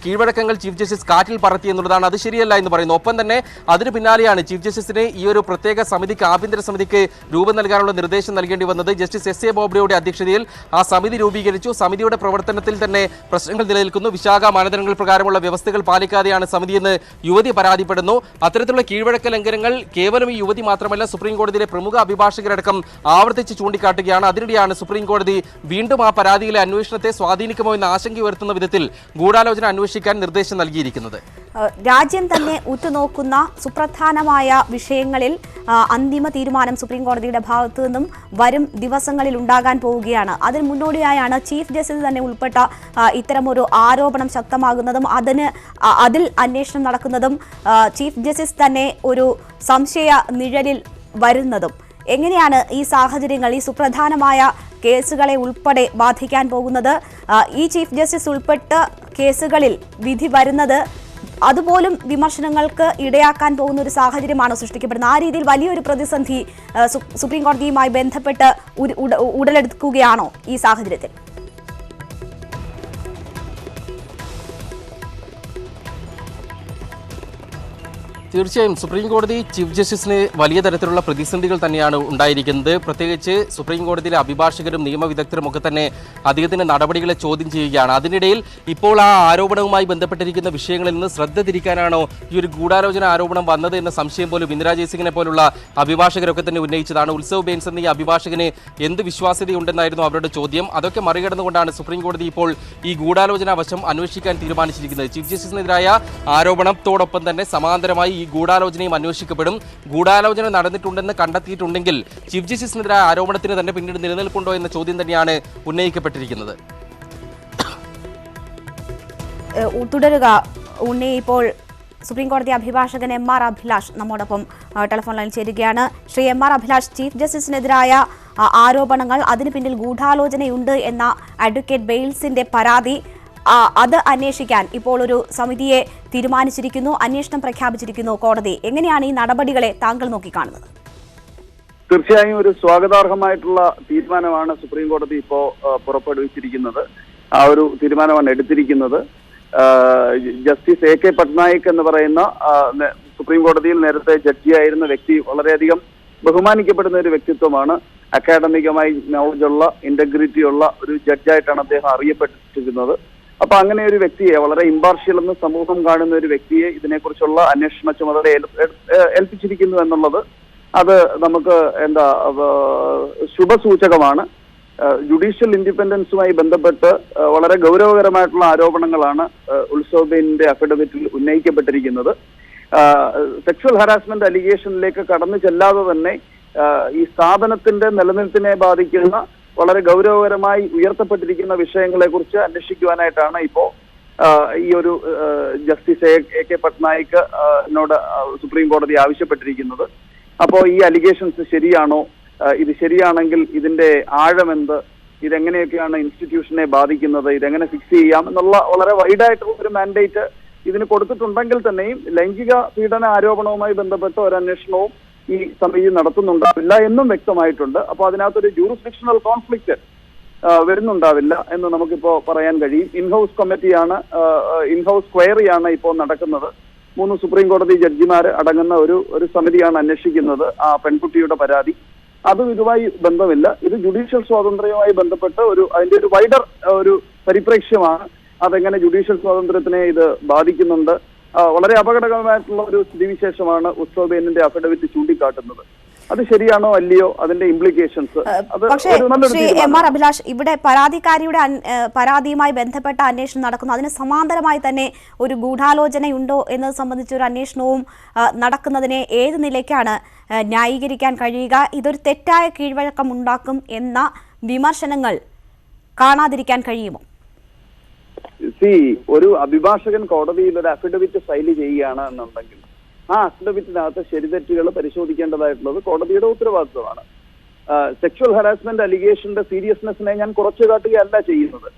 കീഴ്വഴക്കങ്ങൾ ചീഫ് ജസ്റ്റിസ് കാറ്റിൽ പറത്തി എന്നുള്ളതാണ്. അത് ശരിയല്ല എന്ന് പറയുന്നു. ഒപ്പം തന്നെ അതിന് പിന്നാലെയാണ് ചീഫ് ജസ്റ്റിസിന് ഈ ഒരു പ്രത്യേക സമിതിക്ക് ആഭ്യന്തര സമിതിക്ക് രൂപം നൽകാനുള്ള നിർദ്ദേശം നൽകേണ്ടി വന്നത്. ജസ്റ്റിസ് എസ് എ ബോബ്ഡെയുടെ അധ്യക്ഷതയിൽ ആ സമിതി രൂപീകരിച്ചു. സമിതിയുടെ പ്രവർത്തനത്തിൽ തന്നെ പ്രശ്നങ്ങൾ നിലനിൽക്കുന്നു. വിശാഖ മാനദണ്ഡങ്ങൾ പ്രകാരമുള്ള വ്യവസ്ഥകൾ പാലിക്കാതെയാണ് സമിതിയെന്ന് യുവതി പരാതിപ്പെടുന്നു. അത്തരത്തിലുള്ള കീഴ്വഴക്ക ലംഘനങ്ങൾ കേവലം ഈ യുവതി മാത്രമല്ല സുപ്രീം കോടതിയിലെ പ്രമുഖ അഭിഭാഷകരടക്കം ആവർത്തിച്ച് ചൂണ്ടിക്കാട്ടുകയാണ്. അതിനിടെയാണ് സുപ്രീം കോടതി വീണ്ടും ആ പരാതിയിലെ അന്വേഷണത്തെ സ്വാധീനിക്കുമോ എന്ന ആശങ്ക ഉയർത്തുന്ന വിധത്തിൽ ഗൂഢാലോചന അന്വേഷിക്കാൻ നിർദ്ദേശം നൽകിയിരിക്കുന്നത്. രാജ്യം തന്നെ ഉറ്റുനോക്കുന്ന സുപ്രധാനമായ വിഷയങ്ങളിൽ അന്തിമ തീരുമാനം സുപ്രീം കോടതിയുടെ ഭാഗത്തു നിന്നും വരും ദിവസങ്ങളിൽ ഉണ്ടാകാൻ പോവുകയാണ്. അതിന് മുന്നോടിയായാണ് ചീഫ് ജസ്റ്റിസ് തന്നെ ഉൾപ്പെട്ട ഇത്തരമൊരു ആരോപണം ശക്തമാകുന്നതും അതിന് അതിൽ അന്വേഷണം നടക്കുന്നതും ചീഫ് ജസ്റ്റിസ് തന്നെ ഒരു സംശയ നിഴലിൽ വരുന്നതും. എങ്ങനെയാണ് ഈ സാഹചര്യങ്ങൾ ഈ സുപ്രധാനമായ കേസുകളെ ഉൾപ്പെടെ ബാധിക്കാൻ പോകുന്നത്? ഈ ചീഫ് ജസ്റ്റിസ് ഉൾപ്പെട്ട കേസുകളിൽ വിധി വരുന്നത് അതുപോലും വിമർശനങ്ങൾക്ക് ഇടയാക്കാൻ പോകുന്ന ഒരു സാഹചര്യമാണ് സൃഷ്ടിക്കപ്പെടുന്നത്? ആ രീതിയിൽ വലിയൊരു പ്രതിസന്ധി സുപ്രീം കോടതിയുമായി ബന്ധപ്പെട്ട് ഉടലെടുക്കുകയാണോ ഈ സാഹചര്യത്തിൽ? തീർച്ചയായും സുപ്രീം കോടതി ചീഫ് ജസ്റ്റിസിന് വലിയ തരത്തിലുള്ള പ്രതിസന്ധികൾ തന്നെയാണ് ഉണ്ടായിരിക്കുന്നത്. പ്രത്യേകിച്ച് സുപ്രീം കോടതിയിലെ അഭിഭാഷകരും നിയമവിദഗ്ധരും ഒക്കെ തന്നെ അദ്ദേഹത്തിന്റെ നടപടികളെ ചോദ്യം ചെയ്യുകയാണ്. അതിനിടയിൽ ഇപ്പോൾ ആ ആരോപണവുമായി ബന്ധപ്പെട്ടിരിക്കുന്ന വിഷയങ്ങളിൽ നിന്ന് ശ്രദ്ധ തിരിക്കാനാണോ ഈ ഒരു ഗൂഢാലോചന ആരോപണം വന്നത് എന്ന സംശയം പോലും ഇന്ദിരാ ജയ്സിംഗിനെ പോലുള്ള അഭിഭാഷകരൊക്കെ തന്നെ ഉന്നയിച്ചതാണ്. ഉത്സവ് ബെയിൻസ് എന്ന ഈ അഭിഭാഷകന് എന്ത് വിശ്വാസ്യതയുണ്ടെന്നായിരുന്നു അവരുടെ ചോദ്യം. അതൊക്കെ മറികടന്നുകൊണ്ടാണ് സുപ്രീം കോടതി ഇപ്പോൾ ഈ ഗൂഢാലോചന വശം അന്വേഷിക്കാൻ തീരുമാനിച്ചിരിക്കുന്നത്. ചീഫ് ജസ്റ്റിസിനെതിരായ ആരോപണത്തോടൊപ്പം തന്നെ സമാന്തരമായി ഈ ഗൂഢാലോചനയും അന്വേഷിക്കപ്പെടും. ഗൂഢാലോചന നടന്നിട്ടുണ്ടെന്ന് കണ്ടെത്തിയിട്ടുണ്ടെങ്കിൽ ചീഫ് ജസ്റ്റിസിനെതിരായ ആരോപണത്തിന് തന്നെ പിന്നീട് നിലനിൽപ്പുണ്ടോ എന്ന ചോദ്യം തന്നെയാണ് ഉന്നയിക്കപ്പെട്ടിരിക്കുന്നത്. തുടരുക. ഉണ്ണി ഇപ്പോൾ സുപ്രീം കോടതി അഭിഭാഷകൻ എം ആർ അഭിലാഷ് നമ്മോടൊപ്പം ടെലിഫോൺ ലൈനിൽ ചേരുകയാണ്. Shri M R Abhilash chief ജസ്റ്റിസിനെതിരായ ആരോപണങ്ങൾ അതിനു പിന്നിൽ ഗൂഢാലോചനയുണ്ട് എന്ന അഡ്വക്കേറ്റ് ബെയിൽസിന്റെ പരാതി അത് അന്വേഷിക്കാൻ ഇപ്പോൾ ഒരു സമിതിയെ തീരുമാനിച്ചിരിക്കുന്നു അന്വേഷണം പ്രഖ്യാപിച്ചിരിക്കുന്നു കോടതി. എങ്ങനെയാണ് ഈ നടപടികളെ താങ്കൾ നോക്കിക്കാണുന്നത്? തീർച്ചയായും ഒരു സ്വാഗതാർഹമായിട്ടുള്ള തീരുമാനമാണ് സുപ്രീം കോടതി ഇപ്പോ പുറപ്പെടുവിച്ചിരിക്കുന്നത്. ആ ഒരു തീരുമാനമാണ് എടുത്തിരിക്കുന്നത്. ജസ്റ്റിസ് എ കെ പട്നായിക് എന്ന് പറയുന്ന സുപ്രീം കോടതിയിൽ നേരത്തെ ജഡ്ജിയായിരുന്ന വ്യക്തി വളരെയധികം ബഹുമാനിക്കപ്പെടുന്ന ഒരു വ്യക്തിത്വമാണ്. അക്കാഡമികമായി നോളജുള്ള ഇന്റഗ്രിറ്റി ഉള്ള ഒരു ജഡ്ജായിട്ടാണ് അദ്ദേഹം അറിയപ്പെട്ടിരിക്കുന്നത്. അപ്പൊ അങ്ങനെ ഒരു വ്യക്തിയെ വളരെ ഇമ്പാർഷ്യൽ എന്ന് സമൂഹം കാണുന്ന ഒരു വ്യക്തിയെ ഇതിനെക്കുറിച്ചുള്ള അന്വേഷണ ചുമതല ഏൽ- ഏൽ- ഏൽപ്പിച്ചിരിക്കുന്നു എന്നുള്ളത് അത് നമുക്ക് എന്താ ശുഭ ശുഭസൂചകമാണ്. ജുഡീഷ്യൽ ഇൻഡിപെൻഡൻസുമായി ബന്ധപ്പെട്ട് വളരെ ഗൗരവകരമായിട്ടുള്ള ആരോപണങ്ങളാണ് ഉത്സവബേനിന്റെ ഉത്സവ് അഫിഡവിറ്റിൽ ഉന്നയിക്കപ്പെട്ടിരിക്കുന്നത്. സെക്ഷൽ ഹറാസ്മെന്റ് അലിഗേഷനിലേക്ക് കടന്നു ചെല്ലാതെ തന്നെ ഈ സ്ഥാപനത്തിന്റെ നിലനിൽപ്പിനെ ബാധിക്കുന്ന വളരെ ഗൗരവകരമായി ഉയർത്തപ്പെട്ടിരിക്കുന്ന വിഷയങ്ങളെ കുറിച്ച് അന്വേഷിക്കുവാനായിട്ടാണ് ഇപ്പോ ഈ ഒരു ജസ്റ്റിസ് എ കെ പട്നായിക് എന്നോട് നോട് സുപ്രീം കോടതി ആവശ്യപ്പെട്ടിരിക്കുന്നത്. അപ്പോ ഈ അലിഗേഷൻസ് ശരിയാണോ? ഇത് ശരിയാണെങ്കിൽ ഇതിന്റെ ആഴമെന്ത്? ഇതെങ്ങനെയൊക്കെയാണ് ഇൻസ്റ്റിറ്റ്യൂഷനെ ബാധിക്കുന്നത്? ഇതെങ്ങനെ ഫിക്സ് ചെയ്യാം? എന്നുള്ള വളരെ വൈഡായിട്ടുള്ള ഒരു മാൻഡേറ്റ് ഇതിന് കൊടുത്തിട്ടുണ്ടെങ്കിൽ തന്നെയും ലൈംഗിക പീഡന ആരോപണവുമായി ബന്ധപ്പെട്ട ഒരു അന്വേഷണവും ഈ സമിതി നടത്തുന്നുണ്ടാവില്ല എന്നും വ്യക്തമായിട്ടുണ്ട്. അപ്പോൾ അതിനകത്തൊരു ജൂറിസ്ഡിക്ഷണൽ കോൺഫ്ലിക്റ്റ് വരുന്നുണ്ടാവില്ല എന്ന് നമുക്കിപ്പോ പറയാൻ കഴിയും. ഇൻഹൗസ് കമ്മിറ്റിയാണ് ഇൻഹൗസ് ക്വയറിയാണ് ഇപ്പോൾ നടക്കുന്നത്. മൂന്ന് സുപ്രീം കോടതി ജഡ്ജിമാർ അടങ്ങുന്ന ഒരു ഒരു സമിതിയാണ് അന്വേഷിക്കുന്നത് ആ പെൺകുട്ടിയുടെ പരാതി. അതും ഇതുമായി ബന്ധമില്ല. ഇത് ജുഡീഷ്യൽ സ്വാതന്ത്ര്യവുമായി ബന്ധപ്പെട്ട് ഒരു അതിന്റെ ഒരു വൈഡർ ഒരു പരിപ്രേക്ഷ്യമാണ്. അതെങ്ങനെ ജുഡീഷ്യൽ സ്വാതന്ത്ര്യത്തിനെ ഇത് ബാധിക്കുന്നുണ്ട് വളരെ അപകടകരമായിട്ടുള്ള ഒരു സ്ഥിതിവിശേഷമാണ് ഉത്സവ ബേനിന്റെ അഫിഡവിറ്റ് ചൂണ്ടിക്കാട്ടുന്നത്. അത് ശരിയാണോ അല്ലയോ അതിന്റെ ഇംപ്ലിക്കേഷൻസ് പക്ഷേ ശ്രീ എം ആർ അഭിലാഷ് ഇവിടെ പരാതിക്കാരിയുടെ പരാതിയുമായി ബന്ധപ്പെട്ട അന്വേഷണം നടക്കുന്നു. അതിന് സമാന്തരമായി തന്നെ ഒരു ഗൂഢാലോചനയുണ്ടോ എന്നത് സംബന്ധിച്ച ഒരു അന്വേഷണവും നടക്കുന്നതിനെ ഏത് നിലയ്ക്കാണ് ന്യായീകരിക്കാൻ കഴിയുക ഇതൊരു തെറ്റായ കീഴ്വഴക്കം ഉണ്ടാക്കും എന്ന വിമർശനങ്ങൾ കാണാതിരിക്കാൻ കഴിയുമോ? സി ഒരു അഭിഭാഷകൻ കോടതിയിൽ ഒരു അഫിഡവിറ്റ് ഫയൽ ചെയ്യുകയാണ് എന്നുണ്ടെങ്കിൽ ആ അഫിഡവിറ്റിനകത്ത് ശരിതെറ്റുകൾ പരിശോധിക്കേണ്ടതായിട്ടുള്ളത് കോടതിയുടെ ഉത്തരവാദിത്വമാണ്. സെക്ഷൽ ഹറാസ്മെന്റ് അലിഗേഷന്റെ സീരിയസ്നെസ്സിനെ ഞാൻ കുറച്ചു കാട്ടുകയല്ല ചെയ്യുന്നത്.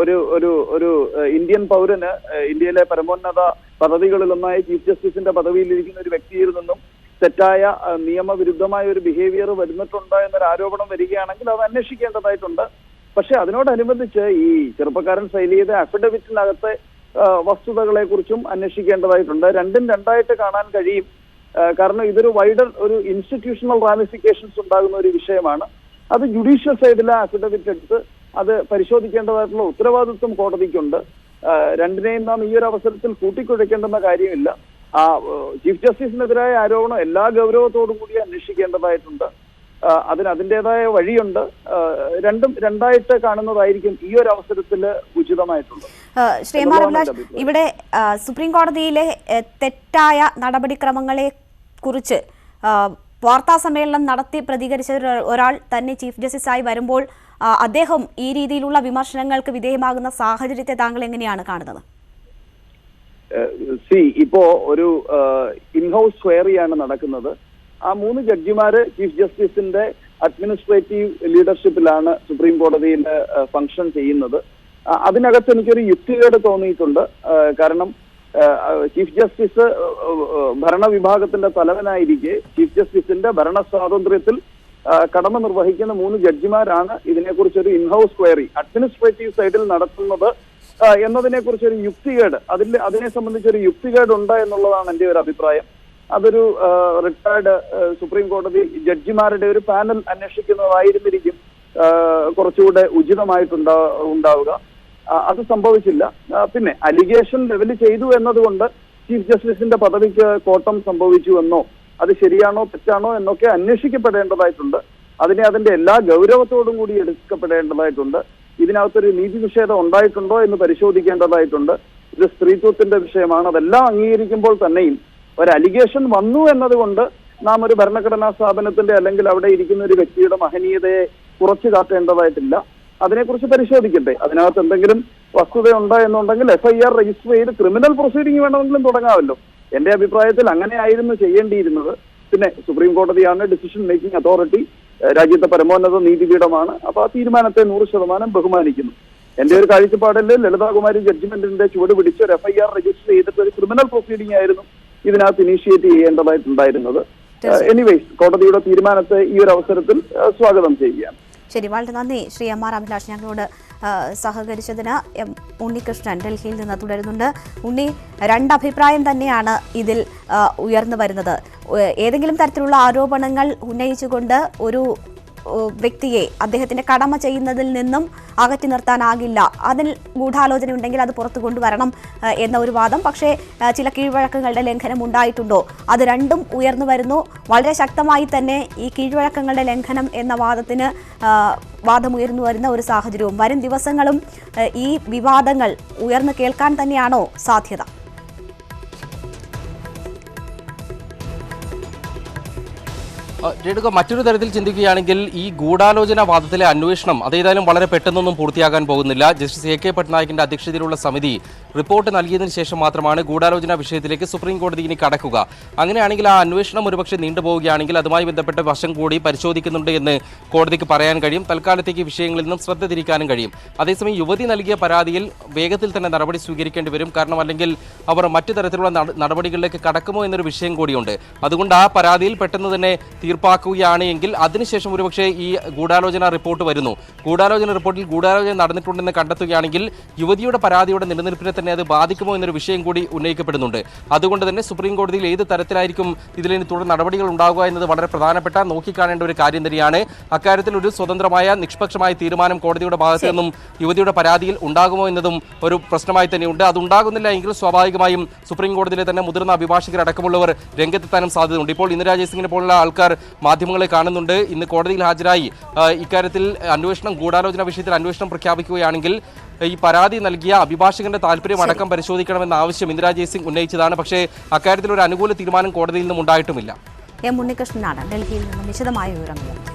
ഒരു ഒരു ഒരു ഇന്ത്യൻ പൗരന് ഇന്ത്യയിലെ പരമോന്നത പദവികളിലൊന്നായ ചീഫ് ജസ്റ്റിസിന്റെ പദവിയിലിരിക്കുന്ന ഒരു വ്യക്തിയിൽ നിന്നും തെറ്റായ നിയമവിരുദ്ധമായ ഒരു ബിഹേവിയർ വരുന്നിട്ടുണ്ട് എന്നൊരു ആരോപണം വരികയാണെങ്കിൽ അത് അന്വേഷിക്കേണ്ടതായിട്ടുണ്ട്. പക്ഷെ അതിനോടനുബന്ധിച്ച് ഈ ചെറുപ്പക്കാരൻ ഫയൽ അഫിഡവിറ്റിനകത്തെ വസ്തുതകളെ കുറിച്ചും അന്വേഷിക്കേണ്ടതായിട്ടുണ്ട്. രണ്ടും രണ്ടായിട്ട് കാണാൻ കഴിയും. കാരണം ഇതൊരു വൈഡർ ഒരു ഇൻസ്റ്റിറ്റ്യൂഷണൽ റാമിഫിക്കേഷൻസ് ഉണ്ടാകുന്ന ഒരു വിഷയമാണ്. അത് ജുഡീഷ്യൽ സൈഡിലെ അഫിഡവിറ്റ് എടുത്ത് അത് പരിശോധിക്കേണ്ടതായിട്ടുള്ള ഉത്തരവാദിത്വം കോടതിക്കുണ്ട്. രണ്ടിനെയും നാം ഈ ഒരു അവസരത്തിൽ കൂട്ടിക്കുഴയ്ക്കേണ്ടെന്ന കാര്യമില്ല. ആ ചീഫ് ജസ്റ്റിസിനെതിരായ ആരോപണം എല്ലാ ഗൗരവത്തോടും കൂടി അന്വേഷിക്കേണ്ടതായിട്ടുണ്ട്. അതിന് അതിന്റെതായ വഴിയുണ്ട്. രണ്ടും രണ്ടായിട്ട് കാണുന്നതായിരിക്കും ഈ ഒരു അവസരത്തിൽ ഉചിതമായിട്ടുള്ളത്. ശ്രീമാർ അഭിലാഷ് ഇവിടെ സുപ്രീം കോടതിയിലെ തെറ്റായ നടപടിക്രമങ്ങളെ കുറിച്ച് വാർത്താ സമ്മേളനം നടത്തി പ്രതികരിച്ച ഒരാൾ തന്നെ ചീഫ് ജസ്റ്റിസായി വരുമ്പോൾ അദ്ദേഹം ഈ രീതിയിലുള്ള വിമർശനങ്ങൾക്ക് വിധേയമാകുന്ന സാഹചര്യത്തെ താങ്കൾ എങ്ങനെയാണ് കാണുന്നത്? സി ഇപ്പോ ഒരു ഇൻഹൗസ് ക്വയറിയാണ് നടക്കുന്നത്. ആ മൂന്ന് ജഡ്ജിമാര് ചീഫ് ജസ്റ്റിസിന്റെ അഡ്മിനിസ്ട്രേറ്റീവ് ലീഡർഷിപ്പിലാണ് സുപ്രീം കോടതിയിൽ ഫംഗ്ഷൻ ചെയ്യുന്നത്. അതിനകത്ത് എനിക്കൊരു യുക്തികേട് തോന്നിയിട്ടുണ്ട്. കാരണം ചീഫ് ജസ്റ്റിസ് ഭരണവിഭാഗത്തിന്റെ തലവനായിരിക്കെ ചീഫ് ജസ്റ്റിസിന്റെ ഭരണ സ്വാതന്ത്ര്യത്തിൽ കടമ നിർവഹിക്കുന്ന മൂന്ന് ജഡ്ജിമാരാണ് ഇതിനെക്കുറിച്ചൊരു ഇൻഹൗസ് ക്വയറി അഡ്മിനിസ്ട്രേറ്റീവ് സൈഡിൽ നടത്തുന്നത് എന്നതിനെക്കുറിച്ച് ഒരു യുക്തികേട്. അതിൽ അതിനെ സംബന്ധിച്ചൊരു യുക്തികേട് ഉണ്ട് എന്നുള്ളതാണ് എന്റെ ഒരു അഭിപ്രായം. അതൊരു റിട്ടയർഡ് സുപ്രീം കോടതി ജഡ്ജിമാരുടെ ഒരു പാനൽ അന്വേഷിക്കുന്നതായിരുന്നിരിക്കും കുറച്ചുകൂടെ ഉചിതമായിട്ടുണ്ടാ ഉണ്ടാവുക. അത് സംഭവിച്ചില്ല. പിന്നെ അലിഗേഷൻ ലെവൽ ചെയ്തു എന്നതുകൊണ്ട് ചീഫ് ജസ്റ്റിസിന്റെ പദവിക്ക് കോട്ടം സംഭവിച്ചു എന്നോ അത് ശരിയാണോ തെറ്റാണോ എന്നൊക്കെ അന്വേഷിക്കപ്പെടേണ്ടതായിട്ടുണ്ട്. അതിനെ അതിന്റെ എല്ലാ ഗൗരവത്തോടും കൂടി എടുക്കപ്പെടേണ്ടതായിട്ടുണ്ട്. ഇതിനകത്തൊരു നീതി നിഷേധം ഉണ്ടായിട്ടുണ്ടോ എന്ന് പരിശോധിക്കേണ്ടതായിട്ടുണ്ട്. ഇത് സ്ത്രീത്വത്തിന്റെ വിഷയമാണ്. അതെല്ലാം അംഗീകരിക്കുമ്പോൾ തന്നെയും ഒരു അലിഗേഷൻ വന്നു എന്നതുകൊണ്ട് നാം ഒരു ഭരണഘടനാ സ്ഥാപനത്തിന്റെ അല്ലെങ്കിൽ അവിടെ ഇരിക്കുന്ന ഒരു വ്യക്തിയുടെ മഹനീയതയെ കുറച്ചു കാട്ടേണ്ടതായിട്ടില്ല. അതിനെക്കുറിച്ച് പരിശോധിക്കട്ടെ. അതിനകത്ത് എന്തെങ്കിലും വസ്തുതയുണ്ടോ എന്നുണ്ടെങ്കിൽ എഫ്ഐആർ രജിസ്റ്റർ ചെയ്ത് ക്രിമിനൽ പ്രൊസീഡിംഗ് വേണമെങ്കിലും തുടങ്ങാമല്ലോ. എന്റെ അഭിപ്രായത്തിൽ അങ്ങനെയായിരുന്നു ചെയ്യേണ്ടിയിരുന്നത്. പിന്നെ സുപ്രീം കോടതിയാണ് ഡിസിഷൻ മേക്കിംഗ് അതോറിറ്റി രാജ്യത്തെ പരമോന്നത നീതിപീഠമാണ്. അപ്പൊ ആ തീരുമാനത്തെ നൂറ് ശതമാനം ബഹുമാനിക്കുന്നു. എന്റെ ഒരു കാഴ്ചപ്പാടിൽ ലളിതാകുമാരി ജഡ്ജ്മെന്റിന്റെ ചുവട് പിടിച്ച് ഒരു എഫ്ഐആർ രജിസ്റ്റർ ചെയ്തിട്ട് ഒരു ക്രിമിനൽ പ്രൊസീഡിംഗ് ആയിരുന്നു. ഇതിനകത്ത് ഇനീഷ്യേറ്റ് ചെയ്യേണ്ടതായിട്ടുണ്ടായിരുന്നത് എനിവേസ് കോടതിയുടെ തീരുമാനത്തെ ഈ ഒരു അവസരത്തിൽ സ്വാഗതം ചെയ്യുകയാണ്. ശരി വളരെ നന്ദി. ശ്രീ എം ആർ അഭിലാഷ് ഞങ്ങളോട് സഹകരിച്ചതിന് എം ഉണ്ണികൃഷ്ണൻ ഡൽഹിയിൽ നിന്ന് തുടരുന്നുണ്ട്. ഉണ്ണി രണ്ടഭിപ്രായം തന്നെയാണ് ഇതിൽ ഉയർന്നു വരുന്നത്. ഏതെങ്കിലും തരത്തിലുള്ള ആരോപണങ്ങൾ ഉന്നയിച്ചുകൊണ്ട് ഒരു വ്യക്തിയെ അദ്ദേഹത്തിന്റെ കടമ ചെയ്യുന്നതിൽ നിന്നും അകറ്റി നിർത്താനാകില്ല. അതിൽ ഗൂഢാലോചന ഉണ്ടെങ്കിൽ അത് പുറത്തു കൊണ്ടുവരണം എന്ന ഒരു വാദം. പക്ഷേ ചില കീഴ്വഴക്കങ്ങളുടെ ലംഘനം ഉണ്ടായിട്ടുണ്ടോ? അത് രണ്ടും ഉയർന്നു വരുന്നു. വളരെ ശക്തമായി തന്നെ ഈ കീഴ്വഴക്കങ്ങളുടെ ലംഘനം എന്ന വാദത്തിന് വാദമുയർന്നു വരുന്ന ഒരു സാഹചര്യവും. വരും ദിവസങ്ങളും ഈ വിവാദങ്ങൾ ഉയർന്നു കേൾക്കാൻ തന്നെയാണോ സാധ്യത? രേണുക മറ്റൊരു തരത്തിൽ ചിന്തിക്കുകയാണെങ്കിൽ ഈ ഗൂഢാലോചന വാദത്തിലെ അന്വേഷണം അതേതായാലും വളരെ പെട്ടെന്നൊന്നും പൂർത്തിയാകാൻ പോകുന്നില്ല. ജസ്റ്റിസ് എ കെ പട്നായിക്കിന്റെ അധ്യക്ഷതയിലുള്ള സമിതി റിപ്പോർട്ട് നൽകിയതിനു ശേഷം മാത്രമാണ് ഗൂഢാലോചന വിഷയത്തിലേക്ക് സുപ്രീം കോടതി ഇനി കടക്കുക. അങ്ങനെയാണെങ്കിൽ ആ അന്വേഷണം ഒരുപക്ഷെ നീണ്ടുപോവുകയാണെങ്കിൽ അതുമായി ബന്ധപ്പെട്ട വശം കൂടി പരിശോധിക്കുന്നുണ്ട് എന്ന് കോടതിക്ക് പറയാൻ കഴിയും. തൽക്കാലത്തേക്ക് വിഷയങ്ങളിൽ നിന്നും ശ്രദ്ധ തിരിക്കാനും കഴിയും. അതേസമയം യുവതി നൽകിയ പരാതിയിൽ വേഗത്തിൽ തന്നെ നടപടി സ്വീകരിക്കേണ്ടി വരും. കാരണം അല്ലെങ്കിൽ അവർ മറ്റു തരത്തിലുള്ള നടപടികളിലേക്ക് കടക്കുമോ എന്നൊരു വിഷയം കൂടിയുണ്ട്. അതുകൊണ്ട് ആ പരാതിയിൽ പെട്ടെന്ന് തന്നെ തീർപ്പാക്കുകയാണ് എങ്കിൽ അതിനുശേഷം ഒരുപക്ഷെ ഈ ഗൂഢാലോചന റിപ്പോർട്ട് വരുന്നു. ഗൂഢാലോചന റിപ്പോർട്ടിൽ ഗൂഢാലോചന നടന്നിട്ടുണ്ടെന്ന് കണ്ടെത്തുകയാണെങ്കിൽ യുവതിയുടെ പരാതിയുടെ നിലനിൽപ്പിനെ തന്നെ അത് ബാധിക്കുമോ എന്നൊരു വിഷയം കൂടി ഉന്നയിക്കപ്പെടുന്നുണ്ട്. അതുകൊണ്ട് തന്നെ സുപ്രീം കോടതിയിൽ ഏത് തരത്തിലായിരിക്കും ഇതിലിനി തുടർ നടപടികൾ ഉണ്ടാകുക എന്നത് വളരെ പ്രധാനപ്പെട്ട നോക്കിക്കാണേണ്ട ഒരു കാര്യം തന്നെയാണ്. അക്കാര്യത്തിൽ ഒരു സ്വതന്ത്രമായ നിഷ്പക്ഷമായ തീരുമാനം കോടതിയുടെ ഭാഗത്തു നിന്നും യുവതിയുടെ പരാതിയിൽ ഉണ്ടാകുമോ എന്നതും ഒരു പ്രശ്നമായി തന്നെയുണ്ട്. അതുണ്ടാകുന്നില്ല എങ്കിൽ സ്വാഭാവികമായും സുപ്രീം കോടതിയിലെ തന്നെ മുതിർന്ന അഭിഭാഷകരടക്കമുള്ളവർ രംഗത്തെത്താനും സാധ്യതയുണ്ട്. ഇപ്പോൾ ഇന്ദിരാ ജയസിംഗിനെ പോലുള്ള ആൾക്കാർ മാധ്യമങ്ങളെ കാണുന്നുണ്ട്. ഇന്ന് കോടതിയിൽ ഹാജരായി. ഇക്കാര്യത്തിൽ അന്വേഷണം ഗൂഢാലോചന വിഷയത്തിൽ അന്വേഷണം പ്രഖ്യാപിക്കുകയാണെങ്കിൽ ഈ പരാതി നൽകിയ അഭിഭാഷകന്റെ താല്പര്യം അടക്കം പരിശോധിക്കണമെന്ന ആവശ്യം ഇന്ദിരാ ജയ്സിംഗ് ഉന്നയിച്ചതാണ്. പക്ഷേ അക്കാര്യത്തിൽ ഒരു അനുകൂല തീരുമാനം കോടതിയിൽ നിന്നും ഉണ്ടായിട്ടുമില്ല. എം ഉണ്ണികൃഷ്ണനാണ് ഡൽഹിയിൽ നിന്നും വിശദമായ വിവരങ്ങൾ